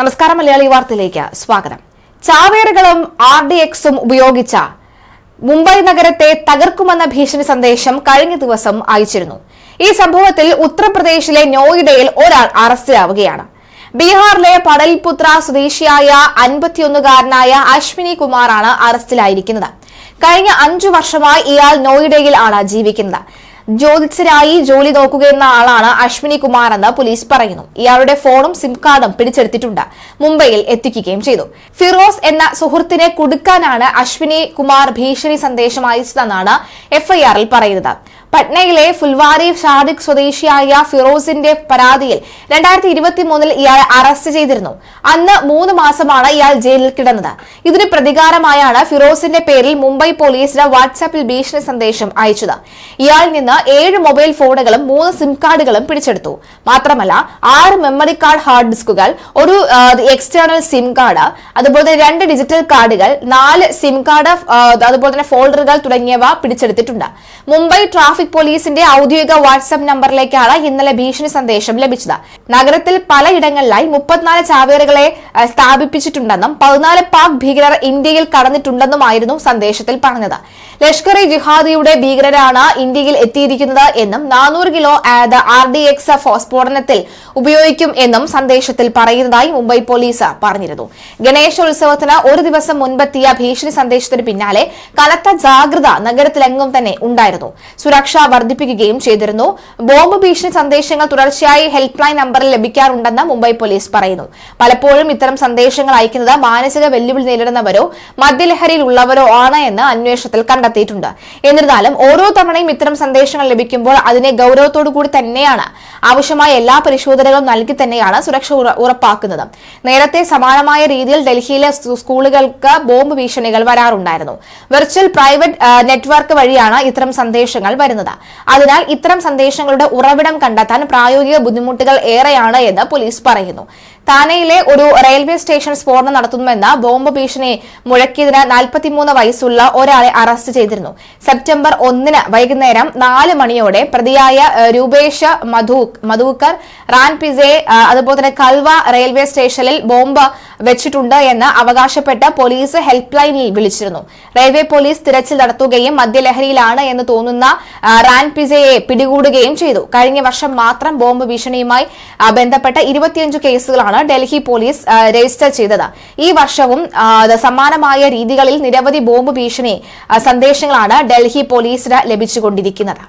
നമസ്കാരം മലയാളി വാർത്തയിലേക്ക് സ്വാഗതം. ചാവേറുകളും ആർ ഡി എക്സും ഉപയോഗിച്ച മുംബൈ നഗരത്തെ തകർക്കുമെന്ന ഭീഷണി സന്ദേശം കഴിഞ്ഞ ദിവസം അയച്ചിരുന്നു. ഈ സംഭവത്തിൽ ഉത്തർപ്രദേശിലെ നോയിഡയിൽ ഒരാൾ അറസ്റ്റിലാവുകയാണ്. ബീഹാറിലെ പടൽപുത്ര സ്വദേശിയായ അൻപത്തിയൊന്നുകാരനായ അശ്വിനി കുമാറാണ് അറസ്റ്റിലായിരിക്കുന്നത്. കഴിഞ്ഞ അഞ്ചു വർഷമായി ഇയാൾ നോയിഡയിൽ ആണ് ജീവിക്കുന്നത്. ജ്യോതിഷരായി ജോലി നോക്കുകയെന്ന ആളാണ് അശ്വിനി കുമാർ എന്ന് പോലീസ് പറയുന്നു. ഇയാളുടെ ഫോണും സിം കാർഡും പിടിച്ചെടുത്തിട്ടുണ്ട്. മുംബൈയിൽ എത്തിക്കുകയും ചെയ്തു. ഫിറോസ് എന്ന സുഹൃത്തിനെ കൊടുക്കാനാണ് അശ്വിനി കുമാർ ഭീഷണി സന്ദേശം അയച്ചതെന്നാണ് എഫ്ഐആറിൽ പറയുന്നത്. പട്നയിലെ ഫുൽവാരി ഷാദിഖ് സ്വദേശിയായ ഫിറോസിന്റെ പരാതിയിൽ രണ്ടായിരത്തി ഇരുപത്തി മൂന്നിൽ ഇയാളെ അറസ്റ്റ് ചെയ്തിരുന്നു. അന്ന് മൂന്ന് മാസമാണ് ഇയാൾ ജയിലിൽ കിടന്നത്. ഇതിന് പ്രതികാരമായാണ് ഫിറോസിന്റെ പേരിൽ മുംബൈ പോലീസിന് വാട്സാപ്പിൽ ഭീഷണി സന്ദേശം അയച്ചത്. ഇയാളിൽ നിന്ന് ഏഴ് മൊബൈൽ ഫോണുകളും മൂന്ന് സിം കാർഡുകളും പിടിച്ചെടുത്തു. മാത്രമല്ല ആറ് മെമ്മറി കാർഡ് ഹാർഡ് ഡിസ്കുകൾ ഒരു എക്സ്റ്റേണൽ സിം കാർഡ് അതുപോലെ രണ്ട് ഡിജിറ്റൽ കാർഡുകൾ നാല് സിം കാർഡ് അതുപോലെ തന്നെ ഫോൾഡറുകൾ തുടങ്ങിയവ പിടിച്ചെടുത്തിട്ടുണ്ട്. മുംബൈ ട്രാഫിക് പോലീസിന്റെ ഔദ്യോഗിക വാട്സ്ആപ്പ് നമ്പറിലേക്കാണ് ഇന്നലെ ഭീഷണി സന്ദേശം ലഭിച്ചത്. നഗരത്തിൽ പലയിടങ്ങളിലായി മുപ്പത്തിനാല് ചാവേറുകളെ സ്ഥാപിപ്പിച്ചിട്ടുണ്ടെന്നും പതിനാല് പാക് ഭീകരർ ഇന്ത്യയിൽ കടന്നിട്ടുണ്ടെന്നുമായിരുന്നു സന്ദേശത്തിൽ പറഞ്ഞത്. ലഷ്കർ ഇ ജിഹാദിയുടെ ഭീകരരാണ് ഇന്ത്യയിൽ എത്തിയിരിക്കുന്നത് എന്നും നാനൂറ് കിലോ ആർ ഡി എക്സ് സ്ഫോടനത്തിൽ ഉപയോഗിക്കും എന്നും സന്ദേശത്തിൽ പറയുന്നതായി മുംബൈ പോലീസ് പറഞ്ഞിരുന്നു. ഗണേശോത്സവത്തിന് ഒരു ദിവസം മുൻപെത്തിയ ഭീഷണി സന്ദേശത്തിന് പിന്നാലെ കനത്ത ജാഗ്രത നഗരത്തിലെങ്ങും തന്നെ ഉണ്ടായിരുന്നു. സുരക്ഷ വർദ്ധിപ്പിക്കുകയും ചെയ്തിരുന്നു. ബോംബ് ഭീഷണി സന്ദേശങ്ങൾ തുടർച്ചയായി ഹെൽപ്പ് ലൈൻ നമ്പറിൽ ലഭിക്കാറുണ്ടെന്ന് മുംബൈ പോലീസ് പറയുന്നു. പലപ്പോഴും ഇത്തരം സന്ദേശങ്ങൾ അയക്കുന്നത് മാനസിക വെല്ലുവിളി നേരിടുന്നവരോ മദ്യലഹരിയിലുള്ളവരോ ആണ് എന്ന് അന്വേഷണത്തിൽ കണ്ടെത്തിയിട്ടുണ്ട്. എന്നിരുന്നാലും ഓരോ തവണയും ഇത്തരം സന്ദേശങ്ങൾ ലഭിക്കുമ്പോൾ അതിനെ ഗൌരവത്തോടു കൂടി തന്നെയാണ് ആവശ്യമായ എല്ലാ പരിശോധനകളും നൽകി തന്നെയാണ് സുരക്ഷ ഉറപ്പാക്കുന്നത്. നേരത്തെ സമാനമായ രീതിയിൽ ഡൽഹിയിലെ സ്കൂളുകൾക്ക് ബോംബ് ഭീഷണികൾ വരാറുണ്ടായിരുന്നു. വെർച്വൽ പ്രൈവറ്റ് നെറ്റ്വർക്ക് വഴിയാണ് ഇത്തരം സന്ദേശങ്ങൾ വരുന്നത്. അതിനാൽ ഇത്തരം സന്ദേശങ്ങളുടെ ഉറവിടം കണ്ടെത്താൻ പ്രായോഗിക ബുദ്ധിമുട്ടുകൾ ഏറെയാണ് എന്ന് പോലീസ് പറയുന്നു. താനെയിലെ ഒരു റെയിൽവേ സ്റ്റേഷൻ സ്ഫോടനം നടത്തുന്നുവെന്ന ബോംബ് ഭീഷണി മുഴക്കിയതിന് നാൽപ്പത്തിമൂന്ന് വയസ്സുള്ള ഒരാളെ അറസ്റ്റ് ചെയ്തിരുന്നു. സെപ്റ്റംബർ ഒന്നിന് വൈകുന്നേരം നാല് മണിയോടെ പ്രതിയായ രൂപേഷ് മധു മധുക്കർ റാൻ പിസെ അതുപോലെ തന്നെ കൽവ റെയിൽവേ സ്റ്റേഷനിൽ ബോംബ് വെച്ചിട്ടുണ്ട് എന്ന് അവകാശപ്പെട്ട് പോലീസ് ഹെൽപ്പ് ലൈനിൽ വിളിച്ചിരുന്നു. റെയിൽവേ പോലീസ് തിരച്ചിൽ നടത്തുകയും മദ്യലഹരിയിലാണ് എന്ന് തോന്നുന്ന റാൻ പിസയെ പിടികൂടുകയും ചെയ്തു. കഴിഞ്ഞ വർഷം മാത്രം ബോംബ് ഭീഷണിയുമായി ബന്ധപ്പെട്ട ഇരുപത്തിയഞ്ച് കേസുകളാണ് ഡൽഹി പോലീസ് രജിസ്റ്റർ ചെയ്തത്. ഈ വർഷവും സമാനമായ രീതികളിൽ നിരവധി ബോംബ് ഭീഷണി സന്ദേശങ്ങളാണ് ഡൽഹി പോലീസിന് ലഭിച്ചുകൊണ്ടിരിക്കുന്നത്.